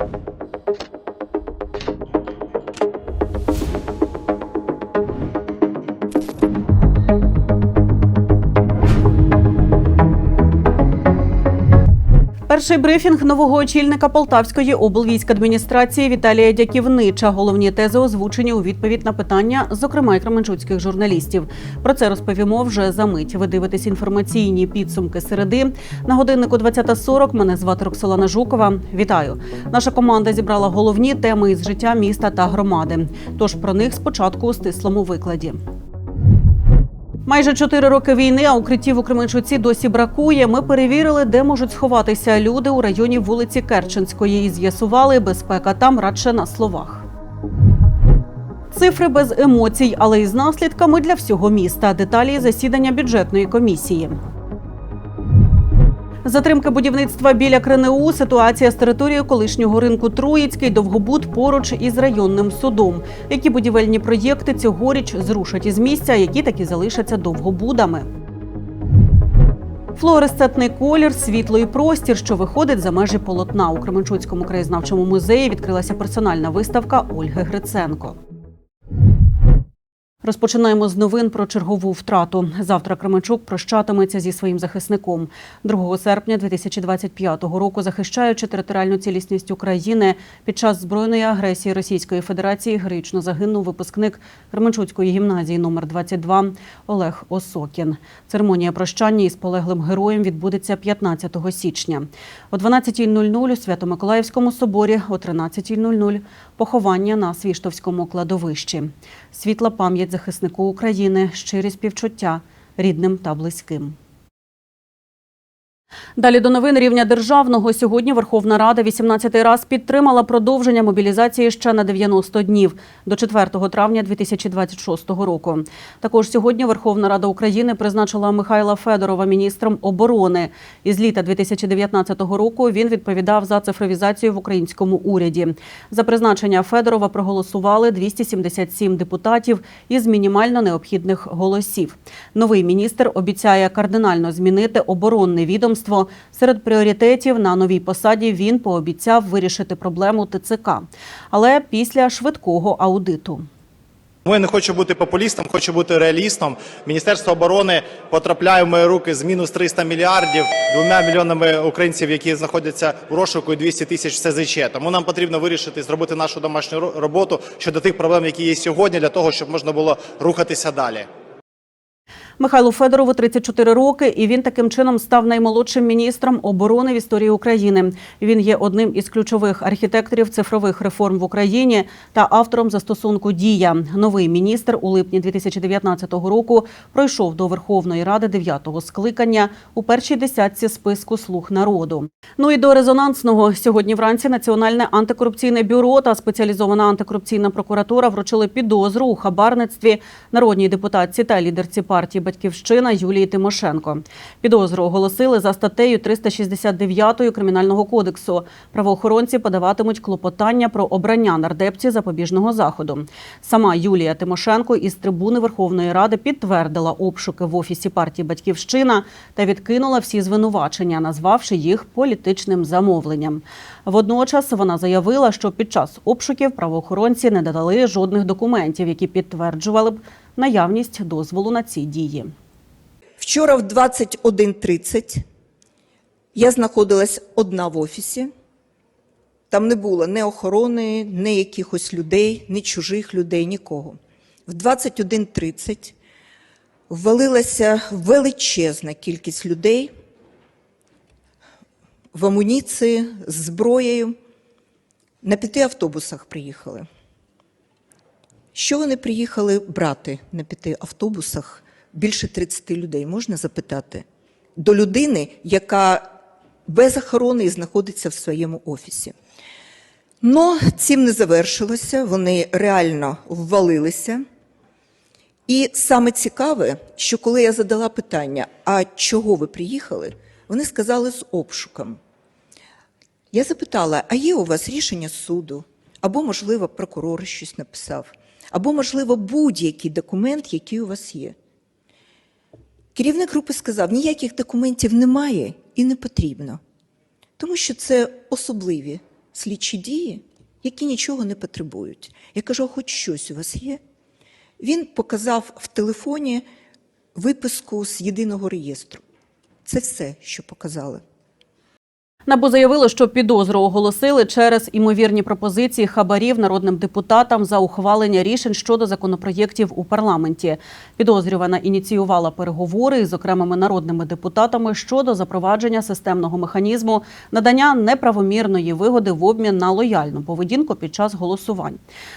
you Перший брифінг нового очільника Полтавської облвійськадміністрації Віталія Дяківнича. Головні тези озвучені у відповідь на питання, зокрема й кременчуцьких журналістів. Про це розповімо вже за мить. Ви дивитесь інформаційні підсумки середи. На годиннику 20.40 мене звати Роксолана Жукова. Вітаю! Наша команда зібрала головні теми із життя міста та громади. Тож про них спочатку у стислому викладі. Майже чотири роки війни, а укриттів у Кременчуці досі бракує. Ми перевірили, де можуть сховатися люди у районі вулиці Керченської і з'ясували, безпека там радше на словах. Цифри без емоцій, але із наслідками для всього міста. Деталі засідання бюджетної комісії. Затримка будівництва біля КРНУ, ситуація з територією колишнього ринку Троїцький, Довгобуд поруч із районним судом. Які будівельні проєкти цьогоріч зрушать із місця, які таки залишаться довгобудами. Флуоресцентний колір, світло і простір, що виходить за межі полотна. У Кременчуцькому краєзнавчому музеї відкрилася персональна виставка Ольги Гриценко. Розпочинаємо з новин про чергову втрату. Завтра Кременчук прощатиметься зі своїм захисником. 2 серпня 2025 року, захищаючи територіальну цілісність України під час збройної агресії Російської Федерації, героїчно загинув випускник Кременчуцької гімназії номер 22 Олег Осокін. Церемонія прощання із полеглим героєм відбудеться 15 січня. О 12.00 у Свято-Миколаївському соборі, о 13.00 поховання на Свіштовському кладовищі. Світла пам'ять захиснику України, щирі співчуття рідним та близьким. Далі до новин рівня державного. Сьогодні Верховна Рада 18-й раз підтримала продовження мобілізації ще на 90 днів до 4 травня 2026 року. Також сьогодні Верховна Рада України призначила Михайла Федорова міністром оборони. Із літа 2019 року він відповідав за цифровізацію в українському уряді. За призначення Федорова проголосували 277 депутатів із мінімально необхідних голосів. Новий міністр обіцяє кардинально змінити оборонне відомство. Серед пріоритетів на новій посаді він пообіцяв вирішити проблему ТЦК, але після швидкого аудиту. Ну, Я не хочу бути популістом, хочу бути реалістом. Міністерство оборони потрапляє в мої руки з мінус 300 мільярдів двома мільйонами українців, які знаходяться в розшуку, і 200 тисяч СЗЧ. Тому нам потрібно вирішити зробити нашу домашню роботу щодо тих проблем, які є сьогодні, для того, щоб можна було рухатися далі. Михайлу Федорову 34 роки, і він таким чином став наймолодшим міністром оборони в історії України. Він є одним із ключових архітекторів цифрових реформ в Україні та автором застосунку Дія. Новий міністр у липні 2019 року пройшов до Верховної Ради 9-го скликання у першій десятці списку слуг народу. Ну і до резонансного сьогодні вранці Національне антикорупційне бюро та спеціалізована антикорупційна прокуратура вручили підозру у хабарництві народній депутатці та лідерці партії Батьківщина Юлії Тимошенко. Підозру оголосили за статтею 369 Кримінального кодексу. Правоохоронці подаватимуть клопотання про обрання нардепці запобіжного заходу. Сама Юлія Тимошенко із трибуни Верховної Ради підтвердила обшуки в офісі партії Батьківщина та відкинула всі звинувачення, назвавши їх політичним замовленням. Водночас вона заявила, що під час обшуків правоохоронці не додали жодних документів, які підтверджували б наявність дозволу на ці дії. Вчора в 21.30 я знаходилась одна в офісі. Там не було ні охорони, ні якихось людей, ні чужих людей, нікого. В 21.30 ввалилася величезна кількість людей в амуніції, з зброєю. На п'яти автобусах приїхали. Що вони приїхали брати на п'яти автобусах більше 30 людей, можна запитати? До людини, яка без охорони і знаходиться в своєму офісі. Но цим не завершилося, вони реально ввалилися. І саме цікаве, що коли я задала питання, а чого ви приїхали, вони сказали з обшуком. Я запитала, а є у вас рішення суду? Або, можливо, прокурор щось написав, або, можливо, будь-який документ, який у вас є. Керівник групи сказав, ніяких документів немає і не потрібно, тому що це особливі слідчі дії, які нічого не потребують. Я кажу, хоч щось у вас є? Він показав в телефоні виписку з єдиного реєстру. Це все, що показали. НАБУ заявило, що підозру оголосили через імовірні пропозиції хабарів народним депутатам за ухвалення рішень щодо законопроєктів у парламенті. Підозрювана ініціювала переговори із окремими народними депутатами щодо запровадження системного механізму надання неправомірної вигоди в обмін на лояльну поведінку під час голосувань.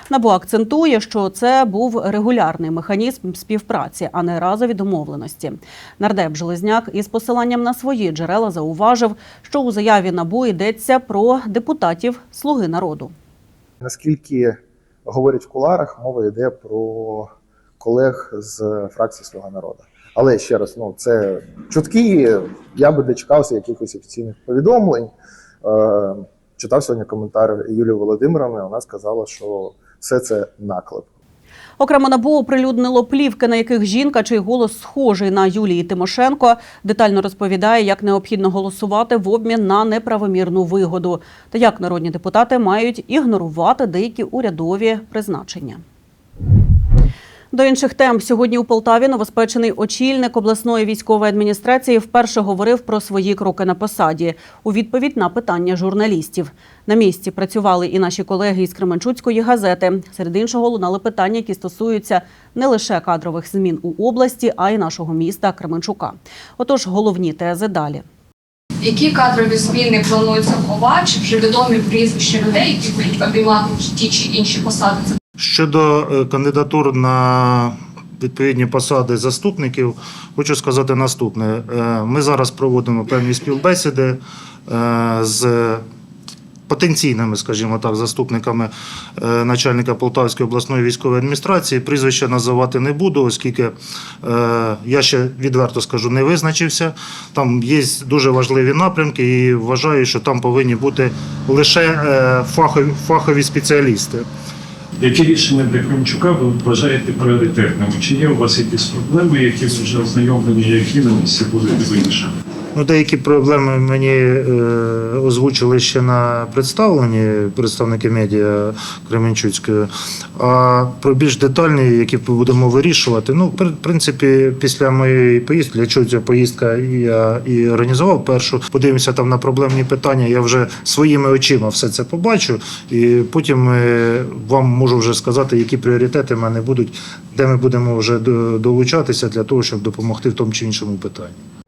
НАБУ акцентує, що це був регулярний механізм співпраці, а не разові домовленості. Нардеп Железняк із посиланням на свої джерела зауважив, що у заяві НАБУ йдеться про депутатів Слуги народу. Наскільки говорять в куларах, мова йде про колег з фракції Слуга народу. Але ще раз, ну це чутки. Я би дочекався якихось офіційних повідомлень. Е, читав сьогодні коментар Юлії Володимировни. Вона сказала, що все це наклеп. Окремо НАБУ оприлюднило плівки, на яких жінка, чий голос схожий на Юлії Тимошенко, детально розповідає, як необхідно голосувати в обмін на неправомірну вигоду та як народні депутати мають ігнорувати деякі урядові призначення. До інших тем сьогодні у Полтаві новоспечений очільник обласної військової адміністрації вперше говорив про свої кроки на посаді у відповідь на питання журналістів. На місці працювали і наші колеги із Кременчуцької газети. Серед іншого лунали питання, які стосуються не лише кадрових змін у області, а й нашого міста Кременчука. Отож, головні тези далі. Які кадрові зміни плануються чи вже відомі прізвища людей, які будуть обіймати ті чи інші посади? Щодо е, кандидатур на відповідні посади заступників, хочу сказати наступне: Е, ми зараз проводимо певні співбесіди е, з потенційними, скажімо так, заступниками е, начальника Полтавської обласної військової адміністрації. Прізвища називати не буду, оскільки е, я ще відверто скажу, не визначився. Там є дуже важливі напрямки, і вважаю, що там повинні бути лише е, фахові, фахові спеціалісти. Які рішення для Кримчука ви вважаєте пріоритетними? Чи є у вас якісь проблеми, які вже ознайомлені, які на місці будуть вирішені? Ну, деякі проблеми мені е, озвучили ще на представленні представники медіа Кременчуцької. А про більш детальні, які будемо вирішувати, ну, в принципі, після моєї поїздки, для чого ця поїздка я і організував першу, подивимося там на проблемні питання. Я вже своїми очима все це побачу, і потім е, вам можу вже сказати, які пріоритети в мене будуть, де ми будемо вже долучатися для того, щоб допомогти в тому чи іншому питанні.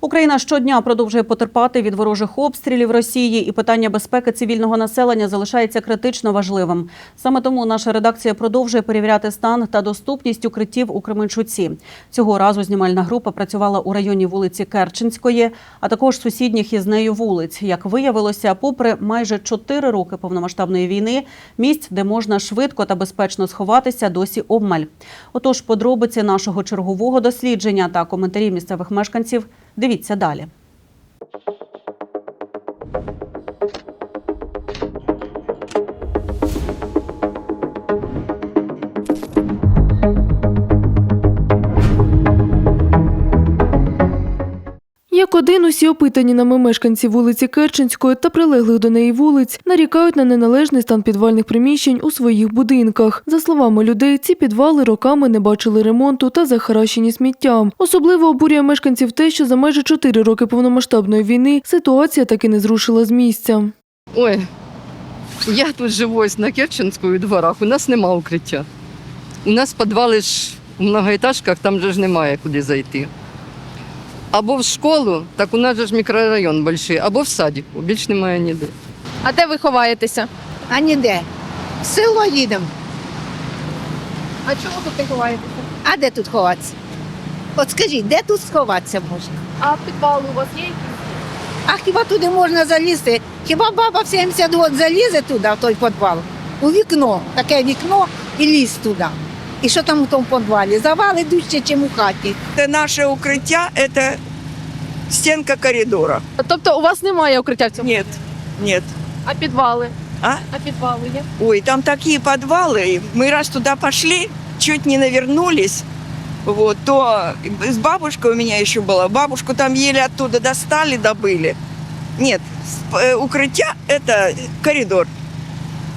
Україна щодня продовжує потерпати від ворожих обстрілів Росії, і питання безпеки цивільного населення залишається критично важливим. Саме тому наша редакція продовжує перевіряти стан та доступність укриттів у Кременчуці. Цього разу знімальна група працювала у районі вулиці Керченської, а також сусідніх із нею вулиць. Як виявилося, попри майже чотири роки повномасштабної війни, місць, де можна швидко та безпечно сховатися, досі обмаль. Отож, подробиці нашого чергового дослідження та коментарі місцевих мешканців дивіться далі. Як один усі опитані нами мешканці вулиці Керченської та прилеглих до неї вулиць нарікають на неналежний стан підвальних приміщень у своїх будинках. За словами людей, ці підвали роками не бачили ремонту та захаращені сміттям. Особливо обурює мешканців те, що за майже чотири роки повномасштабної війни ситуація таки не зрушила з місця. Ой, я тут живу на Керченської дворах, у нас нема укриття. У нас підвали ж в многоетажках, там же ж немає куди зайти. Або в школу, так у нас же ж мікрорайон великий, або в садіку, більш немає ніде. А де ви ховаєтеся? А ніде. В село їдемо. А чому тут не ховаєтеся? А де тут ховатися? От скажіть, де тут сховатися можна? А підвали у вас є? якісь? А хіба туди можна залізти? Хіба баба в 70 років залізе туди, в той підвал? У вікно, таке вікно і ліз туди. І що там у тому підвалі? Завали дужче, ніж у хаті. Это наше укрытие, это стенка коридора. Тобто у вас немає укриття в цьому? Нет, нет. А підвали? А? А підвали є? Ой, там такие подвалы. Мы раз туда пошли, чуть не навернулись. Вот, то с бабушкой у меня еще была. Бабушку там еле оттуда достали, добыли. Нет, сп- э, укрытие – это коридор.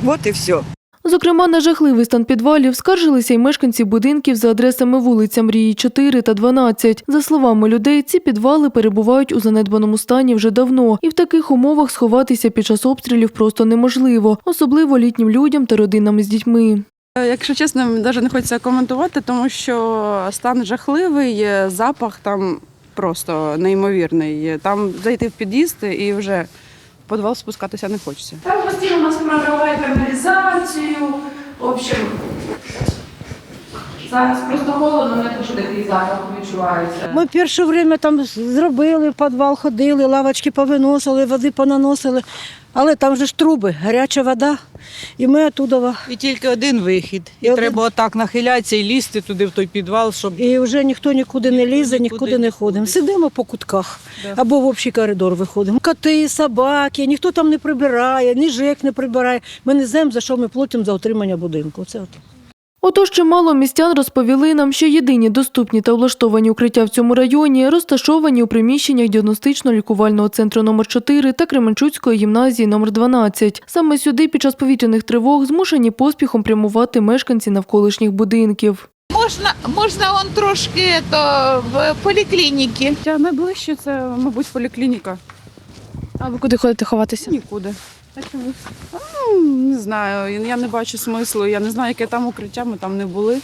Вот и все. Зокрема, на жахливий стан підвалів скаржилися й мешканці будинків за адресами вулиця Мрії 4 та 12. За словами людей, ці підвали перебувають у занедбаному стані вже давно, і в таких умовах сховатися під час обстрілів просто неможливо, особливо літнім людям та родинам з дітьми. Е, Якщо чесно, навіть не хочеться коментувати, тому що стан жахливий, е, запах там просто неймовірний. Там зайти в під'їзд і вже підвал спускатися не хочеться. Там постійно у нас програває каналізацію. В общем, зараз просто холодно, не дуже такий запах відчувається. Ми перше время там зробили, в підвал ходили, лавочки повиносили, води понаносили. Але там же ж труби, гаряча вода. І ми оттуда. І тільки один вихід. І, І один- треба отак нахилятися і лізти туди в той підвал, щоб І вже ніхто нікуди не лізе, нікуди нікуди не ходимо. Сидимо по кутках Да. або в общий коридор виходимо. Коти, собаки, ніхто там не прибирає, ні ЖЕК не прибирає. Ми не знаємо, за що ми платимо за отримання будинку. Це от. Отож, чимало містян розповіли нам, що єдині доступні та облаштовані укриття в цьому районі розташовані у приміщеннях діагностично-лікувального центру номер 4 та Кременчуцької гімназії номер 12. Саме сюди під час повітряних тривог змушені поспіхом прямувати мешканці навколишніх будинків. Можна, можна он трошки то в поліклініки. Найближче це, мабуть, поліклініка. А ви куди ходите ховатися? Нікуди. Ну, не знаю, я не бачу смислу. Я не знаю, яке там укриття, ми там не були. Е,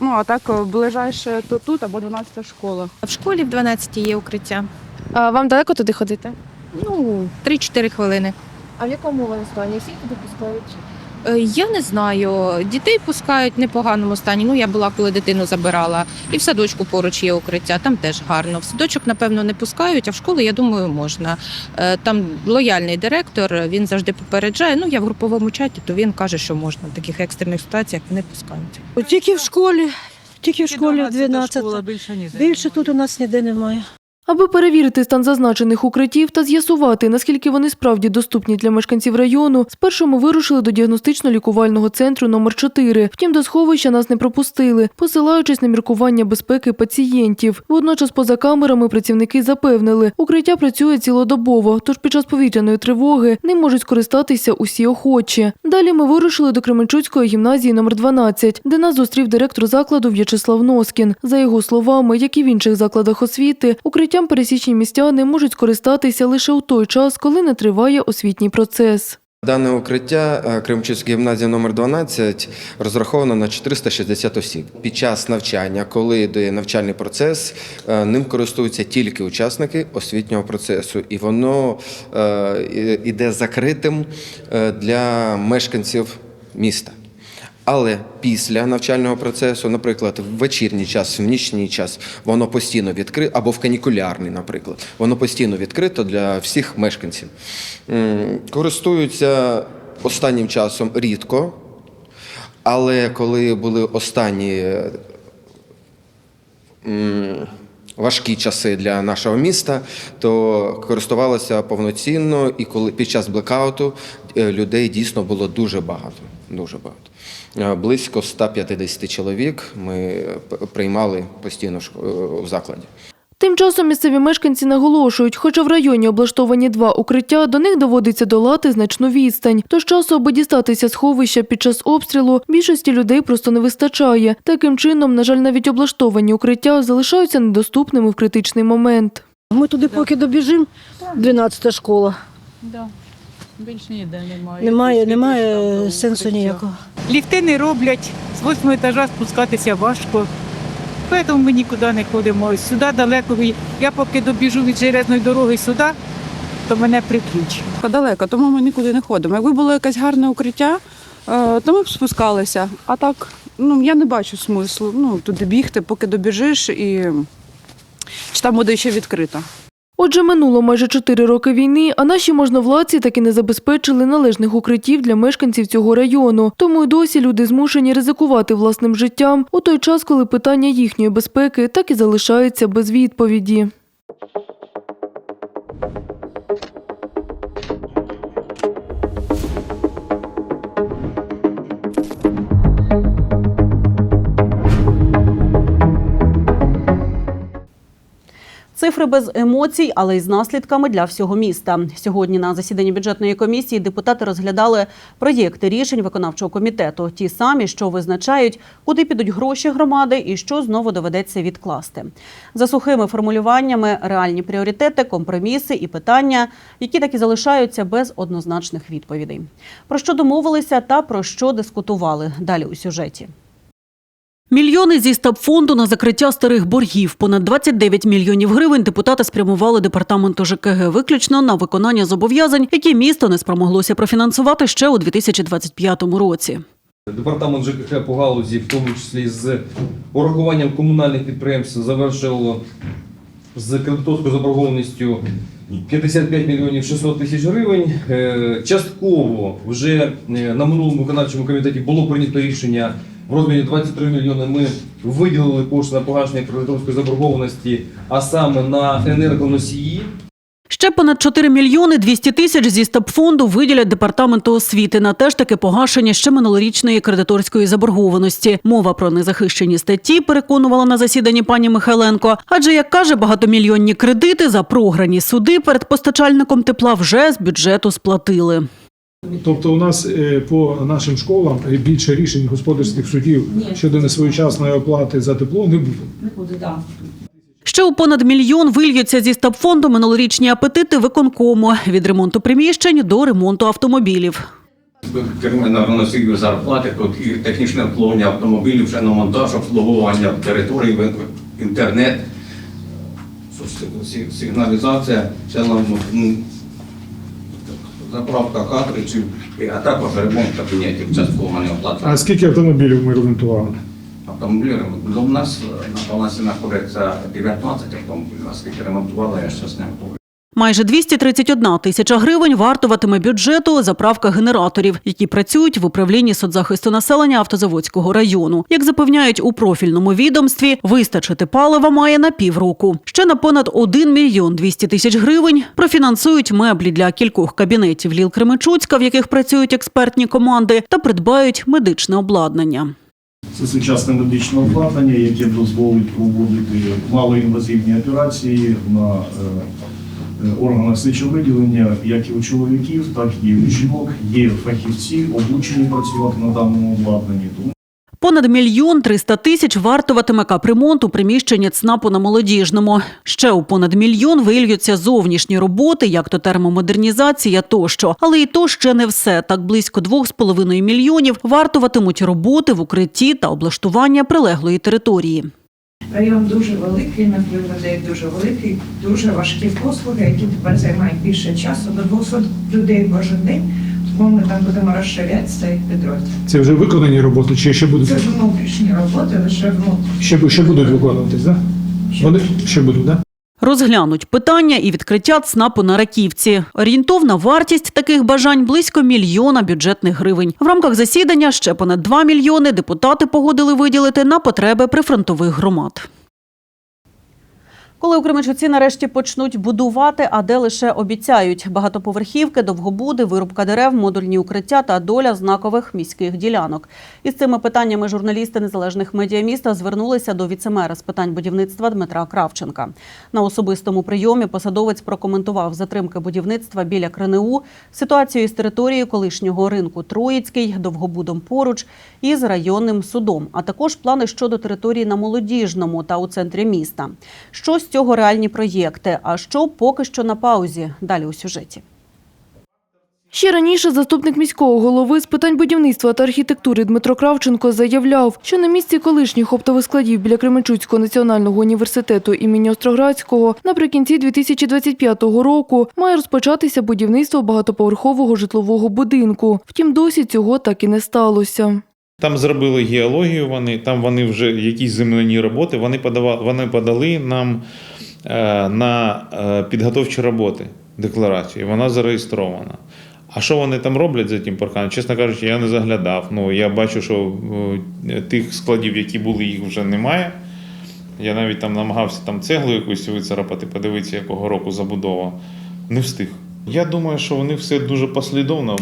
ну, а так е, ближайше то тут або 12 школа. В школі в 12 є укриття. А вам далеко туди ходити? Ну, 3-4 хвилини. А в якому вони стані? Всі туди пускають? Я не знаю. Дітей пускають в непоганому стані. Ну, я була, коли дитину забирала. І в садочку поруч є укриття, там теж гарно. В садочок, напевно, не пускають, а в школу, я думаю, можна. Е, Там лояльний директор, він завжди попереджає. Ну, я в груповому чаті, то він каже, що можна в таких екстрених ситуаціях не пускають. Тільки в школі, тільки в школі 12. більше ніде. Більше тут у нас ніде немає. Аби перевірити стан зазначених укриттів та з'ясувати, наскільки вони справді доступні для мешканців району, спершу ми вирушили до діагностично-лікувального центру номер 4 Втім, до сховища нас не пропустили, посилаючись на міркування безпеки пацієнтів. Водночас, поза камерами, працівники запевнили, укриття працює цілодобово, тож під час повітряної тривоги не можуть скористатися усі охочі. Далі ми вирушили до Кременчуцької гімназії номер 12 де нас зустрів директор закладу В'ячеслав Носкін. За його словами, як і в інших закладах освіти, укриттям пересічні містяни можуть скористатися лише у той час, коли не триває освітній процес. Дане укриття е, Кримчуцька гімназія номер 12 розраховано на 460 осіб. Під час навчання, коли йде навчальний процес, е, ним користуються тільки учасники освітнього процесу, і воно е, і- іде закритим е, для мешканців міста. Але після навчального процесу, наприклад, в вечірній час, в нічний час, воно постійно відкрито, або в канікулярний, наприклад, воно постійно відкрито для всіх мешканців. Користуються останнім часом рідко, але коли були останні важкі часи для нашого міста, то користувалися повноцінно, і коли під час блекауту е, людей дійсно було дуже багато. Дуже багато. Е, Близько 150 чоловік ми е, приймали постійно в закладі. Тим часом місцеві мешканці наголошують, хоча в районі облаштовані два укриття, до них доводиться долати значну відстань. Тож часу, аби дістатися сховища під час обстрілу, більшості людей просто не вистачає. Таким чином, на жаль, навіть облаштовані укриття залишаються недоступними в критичний момент. Ми туди поки добіжимо, 12 школа. Да. Більше ніде немає. Немає, немає сенсу ніякого. Ліфти не роблять, з восьмого етажа спускатися важко. Тому ми нікуди не ходимо. Сюди далеко. Я поки добіжу від железної дороги сюди, то мене приключить. Далеко, тому ми нікуди не ходимо. Якби було якесь гарне укриття, е, то ми б спускалися. А так, ну я не бачу смислу ну, туди бігти, поки добіжиш і чи там буде ще відкрито. Отже, минуло майже чотири роки війни, а наші можновладці таки не забезпечили належних укриттів для мешканців цього району. Тому й досі люди змушені ризикувати власним життям у той час, коли питання їхньої безпеки так і залишається без відповіді. Цифри без емоцій, але й з наслідками для всього міста. Сьогодні на засіданні бюджетної комісії депутати розглядали проєкти рішень виконавчого комітету, ті самі, що визначають, куди підуть гроші громади і що знову доведеться відкласти. За сухими формулюваннями реальні пріоритети, компроміси і питання, які так і залишаються без однозначних відповідей. Про що домовилися та про що дискутували далі у сюжеті. Мільйони зі стабфонду на закриття старих боргів. Понад 29 мільйонів гривень депутати спрямували департаменту ЖКГ виключно на виконання зобов'язань, які місто не спромоглося профінансувати ще у 2025 році. Департамент ЖКХ по галузі, в тому числі з урахуванням комунальних підприємств, завершив з кредиторською заборгованістю 55 мільйонів 600 тисяч гривень. Е, Частково вже е, на минулому виконавчому комітеті було прийнято рішення в розмірі 23 мільйони. Ми виділили кошти на погашення кредиторської заборгованості, а саме на енергоносії. Ще понад 4 мільйони 200 тисяч зі стабфонду виділять департаменту освіти на теж таки погашення ще минулорічної кредиторської заборгованості. Мова про незахищені статті переконувала на засіданні пані Михайленко. Адже як каже, багатомільйонні кредити за програні суди перед постачальником тепла вже з бюджету сплатили. Тобто у нас е, по нашим школам е, більше рішень господарських судів щодо несвоєчасної оплати за тепло не буде. Ще у понад мільйон вильються зі стабфонду минулорічні апетити виконкому від ремонту приміщень до ремонту автомобілів. Крім енергоносіїв зарплати, тут і технічне обслуговування автомобілів, вже на монтаж, обслуговування території, інтернет, сигналізація, це нам заправка картриджів, і- а також ремонт кабінетів частково не оплата. А скільки автомобілів ми ремонтували? Автомобілі ну, у нас е, на балансі знаходиться 19 автомобілів, а скільки ремонтували, я щось не говорю. Майже 231 тисяча гривень вартуватиме бюджету заправка генераторів, які працюють в управлінні соцзахисту населення Автозаводського району. Як запевняють у профільному відомстві, вистачити палива має на півроку. Ще на понад 1 мільйон 200 тисяч гривень профінансують меблі для кількох кабінетів Ліл Кременчуцька, в яких працюють експертні команди, та придбають медичне обладнання. Це сучасне медичне обладнання, яке дозволить проводити малоінвазивні операції на е, органах сечовиділення, як і у чоловіків, так і у жінок. Є фахівці, обучені працювати на даному обладнанні. Понад мільйон триста тисяч вартуватиме капремонт у приміщенні ЦНАПу на молодіжному. Ще у понад мільйон вильються зовнішні роботи, як то термомодернізація тощо. Але і то ще не все. Так близько двох з половиною мільйонів вартуватимуть роботи в укритті та облаштування прилеглої території. Район дуже великий, наплив людей дуже великий, дуже важкі послуги, які тепер займають більше часу, до 200 людей кожен день. Тому ми там будемо розширяти цей підрозділ. Це вже виконані роботи, чи ще будуть Це внутрішні роботи, лише внутрішні. ще, ще будуть виконуватись, да? Вони ще будуть, да? Розглянуть питання і відкриття ЦНАПу на Раківці. Орієнтовна вартість таких бажань близько мільйона бюджетних гривень. В рамках засідання ще понад 2 мільйони депутати погодили виділити на потреби прифронтових громад. Коли у Кременчуці нарешті почнуть будувати, а де лише обіцяють багатоповерхівки, довгобуди, вирубка дерев, модульні укриття та доля знакових міських ділянок. Із цими питаннями журналісти незалежних медіа міста звернулися до віцемера з питань будівництва Дмитра Кравченка. На особистому прийомі посадовець прокоментував затримки будівництва біля КРНУ, ситуацію із територією колишнього ринку Троїцький, довгобудом поруч із районним судом, а також плани щодо території на молодіжному та у центрі міста. Що з цього реальні проєкти? А що поки що на паузі? Далі у сюжеті. Ще раніше заступник міського голови з питань будівництва та архітектури Дмитро Кравченко заявляв, що на місці колишніх оптових складів біля Кременчуцького національного університету імені Остроградського наприкінці 2025 року має розпочатися будівництво багатоповерхового житлового будинку. Втім, досі цього так і не сталося. Там зробили геологію, вони там вони вже якісь земляні роботи. Вони подавали, вони подали нам е, на е, підготовчі роботи декларацію. Вона зареєстрована. А що вони там роблять за тим парканом? Чесно кажучи, я не заглядав. Ну я бачу, що е, тих складів, які були, їх вже немає. Я навіть там намагався там цеглу якусь вицарапати, подивитися, якого року забудова. Не встиг. Я думаю, що вони все дуже послідовно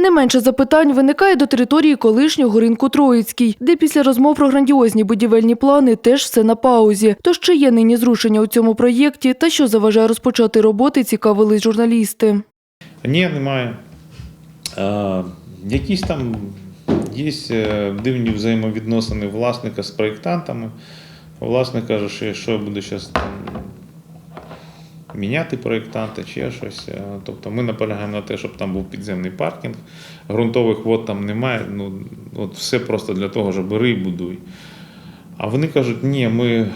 Не менше запитань виникає до території колишнього ринку Троїцький, де після розмов про грандіозні будівельні плани теж все на паузі. Тож чи є нині зрушення у цьому проєкті та що заважає розпочати роботи, цікавились журналісти. Ні, немає. Е, якісь там є е, дивні взаємовідносини власника з проєктантами. Власник каже, що що я буду зараз міняти проєктанта чи щось. Е, Тобто ми наполягаємо на те, щоб там був підземний паркінг. Ґрунтових вод там немає. Ну, от все просто для того, щоб бери і будуй. А вони кажуть, ні, ми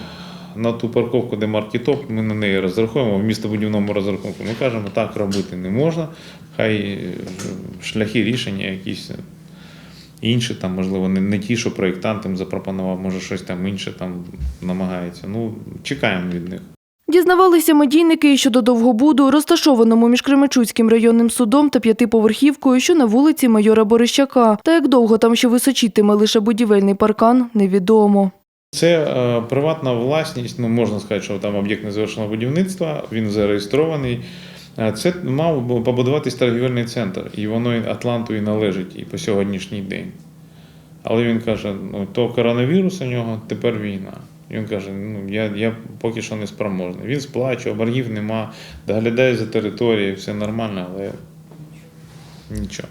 на ту парковку, де маркетоп, ми на неї розраховуємо, в містобудівному розрахунку. Ми кажемо, так робити не можна. Хай е, шляхи рішення якісь інші, там, можливо, не, не ті, що проєктант їм запропонував, може щось там інше там намагається. Ну, чекаємо від них. Дізнавалися медійники і щодо Довгобуду, розташованому між Кременчуцьким районним судом та п'ятиповерхівкою, що на вулиці майора Борищака. Та як довго там ще височитиме лише будівельний паркан, невідомо. Це е, приватна власність, ну можна сказати, що там об'єкт незавершеного будівництва, він зареєстрований. Е, Це мав побудуватись торгівельний центр, і воно Атланту і належить і по сьогоднішній день. Але він каже: ну то коронавірус у нього, тепер війна. І Він каже: ну я, я поки що не спроможний. Він сплачує, боргів нема, доглядає за територією, все нормально, але нічого.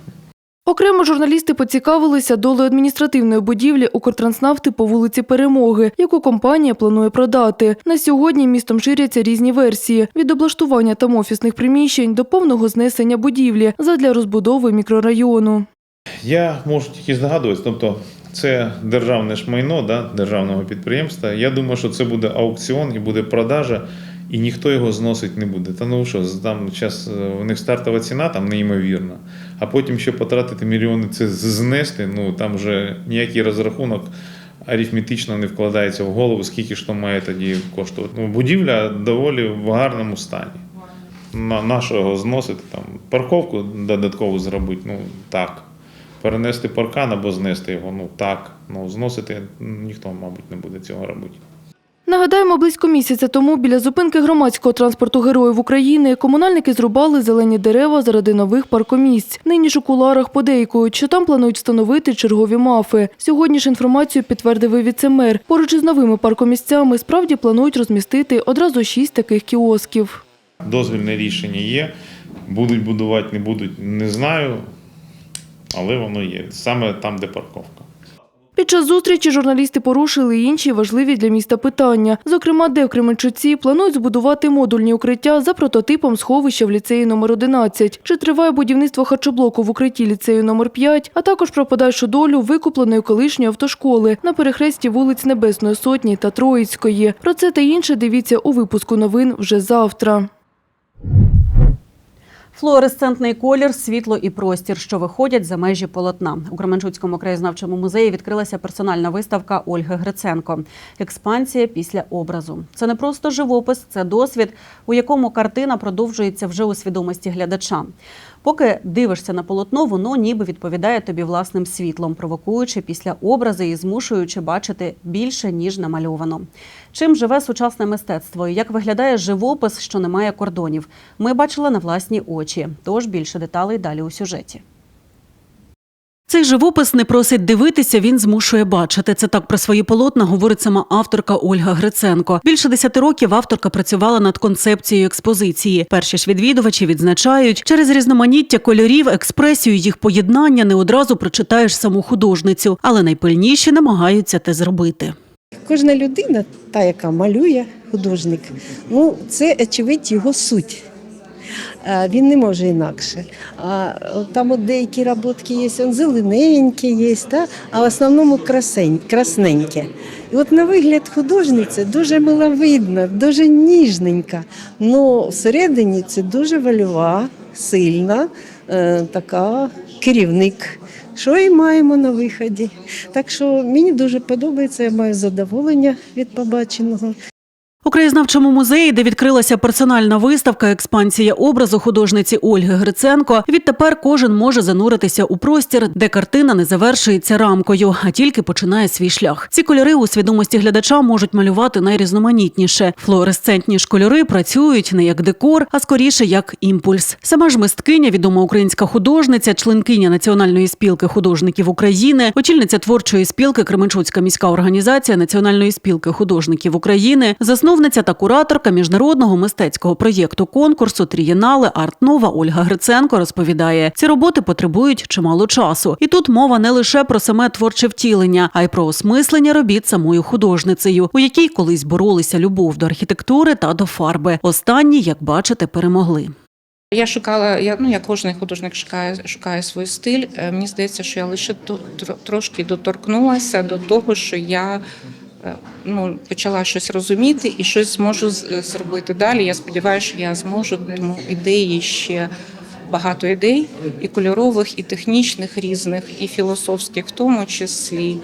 Окремо журналісти поцікавилися долею адміністративної будівлі Укртранснафти по вулиці Перемоги, яку компанія планує продати. На сьогодні містом ширяться різні версії – від облаштування там офісних приміщень до повного знесення будівлі задля розбудови мікрорайону. Я можу тільки здогадуватися, тобто це державне ж майно да, державного підприємства. Я думаю, що це буде аукціон і буде продажа, і ніхто його зносить не буде. Та ну що, там зараз у них стартова ціна там неймовірна, а потім ще потратити мільйони це знести. Ну там вже ніякий розрахунок арифметично не вкладається в голову, скільки ж то має тоді коштувати. Ну, будівля доволі в гарному стані. На нашого зносити там парковку додатково зробити, ну так. Перенести паркан або знести його, ну так. Ну зносити ніхто, мабуть, не буде цього робити. Нагадаємо, близько місяця тому біля зупинки громадського транспорту Героїв України комунальники зрубали зелені дерева заради нових паркомісць. Нині ж у куларах подейкують, що там планують встановити чергові мафи. Сьогодні ж інформацію підтвердив і віцемер. Поруч із новими паркомісцями справді планують розмістити одразу шість таких кіосків. Дозвільне рішення є. Будуть будувати, не будуть, не знаю, але воно є. Саме там, де парковка. Під час зустрічі журналісти порушили інші важливі для міста питання. Зокрема, де в Кременчуці планують збудувати модульні укриття за прототипом сховища в ліцеї номер 11. Чи триває будівництво харчоблоку в укритті ліцею номер 5, а також про подальшу долю викупленої колишньої автошколи на перехресті вулиць Небесної Сотні та Троїцької. Про це та інше дивіться у випуску новин вже завтра. Флуоресцентний колір, світло і простір, що виходять за межі полотна. У Кременчуцькому краєзнавчому музеї відкрилася персональна виставка Ольги Гриценко. Експансія після образу. Це не просто живопис, це досвід, у якому картина продовжується вже у свідомості глядача. Поки дивишся на полотно, воно ніби відповідає тобі власним світлом, провокуючи після образи і змушуючи бачити більше ніж намальовано. Чим живе сучасне мистецтво і як виглядає живопис, що не має кордонів, ми бачили на власні очі. Тож більше деталей далі у сюжеті. Цей живопис не просить дивитися, він змушує бачити. Це так про свої полотна говорить сама авторка Ольга Гриценко. Більше десяти років авторка працювала над концепцією експозиції. Перші ж відвідувачі відзначають, через різноманіття кольорів, експресію їх поєднання не одразу прочитаєш саму художницю, але найпильніші намагаються те зробити. Кожна людина, та, яка малює художник, ну це очевидь його суть. Е, Він не може інакше. А там от деякі роботки є, он зелененькі є, та? а в основному красень, красненьке. І от на вигляд художниці дуже миловидна, дуже ніжненька. Ну всередині це дуже вольова, сильна, е, така керівник. Що і маємо на виході. Так що мені дуже подобається, я маю задоволення від побаченого. У краєзнавчому музеї, де відкрилася персональна виставка експансія образу художниці Ольги Гриценко, відтепер кожен може зануритися у простір, де картина не завершується рамкою, а тільки починає свій шлях. Ці кольори у свідомості глядача можуть малювати найрізноманітніше. Флуоресцентні ж кольори працюють не як декор, а скоріше як імпульс. Сама ж мисткиня, відома українська художниця, членкиня Національної спілки художників України, очільниця творчої спілки Кременчуцька міська організація Національної спілки художників України, засновниця та кураторка міжнародного мистецького проєкту конкурсу Трієнале Арт Нова Ольга Гриценко розповідає: ці роботи потребують чимало часу. І тут мова не лише про саме творче втілення, а й про осмислення робіт самою художницею, у якій колись боролися любов до архітектури та до фарби. Останні, як бачите, перемогли. Я шукала, я ну як кожен художник шукає, шукає свій стиль. Е, Мені здається, що я лише трошки доторкнулася до того, що я ну, почала щось розуміти і щось зможу зробити далі. Я сподіваюся, що я зможу, тому ідеї ще багато ідей, і кольорових, і технічних різних, і філософських в тому числі.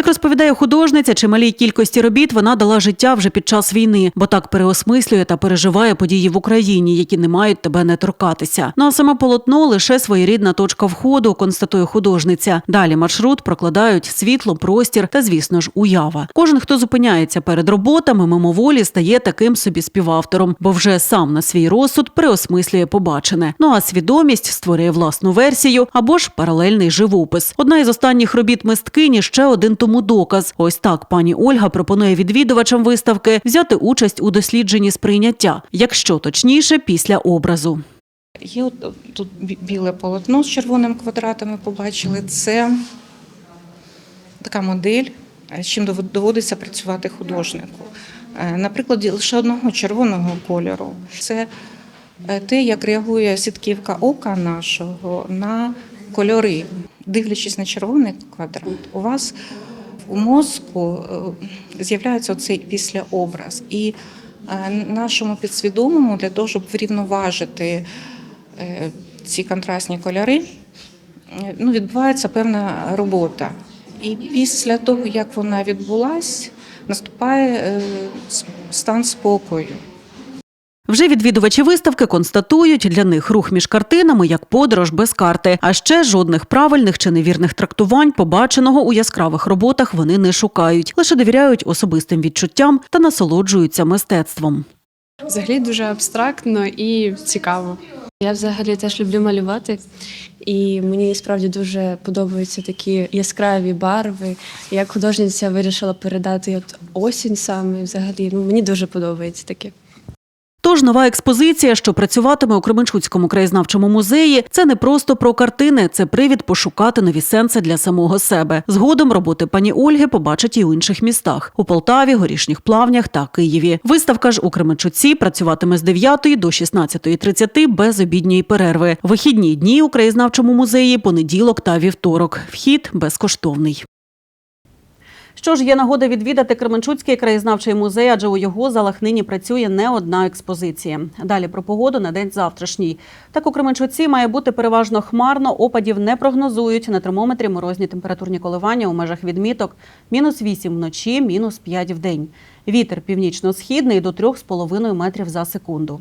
Як розповідає художниця, чималій кількості робіт вона дала життя вже під час війни, бо так переосмислює та переживає події в Україні, які не мають тебе не торкатися. Ну а саме полотно лише своєрідна точка входу, констатує художниця. Далі маршрут прокладають світло, простір та, звісно ж, уява. Кожен, хто зупиняється перед роботами, мимоволі стає таким собі співавтором, бо вже сам на свій розсуд переосмислює побачене. Ну а свідомість створює власну версію або ж паралельний живопис. Одна із останніх робіт мисткині ще один тому доказ. Ось так пані Ольга пропонує відвідувачам виставки взяти участь у дослідженні сприйняття, якщо точніше, після образу. Є от тут біле полотно з червоними квадратами. Побачили це така модель, е, з чим дов- доводиться працювати художнику. Е, На прикладі лише одного червоного кольору. Це е, те, як реагує сітківка ока нашого на кольори. Дивлячись на червоний квадрат, у вас у мозку е, з'являється цей післяобраз. І е, нашому підсвідомому для того, щоб врівноважити е, ці контрастні кольори, ну, відбувається певна робота. І після того, як вона відбулась, наступає стан спокою. Вже відвідувачі виставки констатують, для них рух між картинами як подорож без карти. А ще жодних правильних чи невірних трактувань побаченого у яскравих роботах вони не шукають, лише довіряють особистим відчуттям та насолоджуються мистецтвом. Взагалі дуже абстрактно і цікаво. Я взагалі теж люблю малювати, і мені справді дуже подобаються такі яскраві барви. Як художниця вирішила передати от осінь саме взагалі. Ну мені дуже подобається таке. Тож нова експозиція, що працюватиме у Кременчуцькому краєзнавчому музеї, це не просто про картини, це привід пошукати нові сенси для самого себе. Згодом роботи пані Ольги побачать і у інших містах у Полтаві, Горішніх Плавнях та Києві. Виставка ж у Кременчуці працюватиме з 9 до 16.30 без обідньої перерви. Вихідні дні у краєзнавчому музеї понеділок та вівторок. Вхід безкоштовний. Що ж, є нагода відвідати Кременчуцький краєзнавчий музей, адже у його залах нині працює не одна експозиція. Далі про погоду на день завтрашній. Так у Кременчуці має бути переважно хмарно, опадів не прогнозують. На термометрі морозні температурні коливання у межах відміток мінус 8 вночі, мінус 5 в день. Вітер північно-східний до 3,5 метрів за секунду.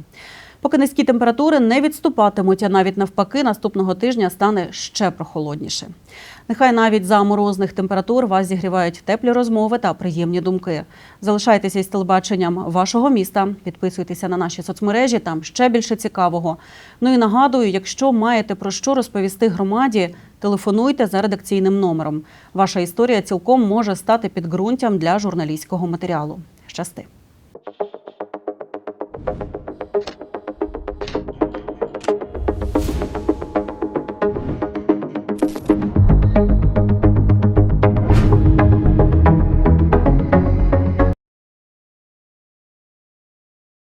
Поки низькі температури не відступатимуть, а навіть навпаки, наступного тижня стане ще прохолодніше. Нехай навіть за морозних температур вас зігрівають теплі розмови та приємні думки. Залишайтеся із телебаченням вашого міста, підписуйтеся на наші соцмережі, там ще більше цікавого. Ну і нагадую, якщо маєте про що розповісти громаді, телефонуйте за редакційним номером. Ваша історія цілком може стати підґрунтям для журналістського матеріалу. Щасти!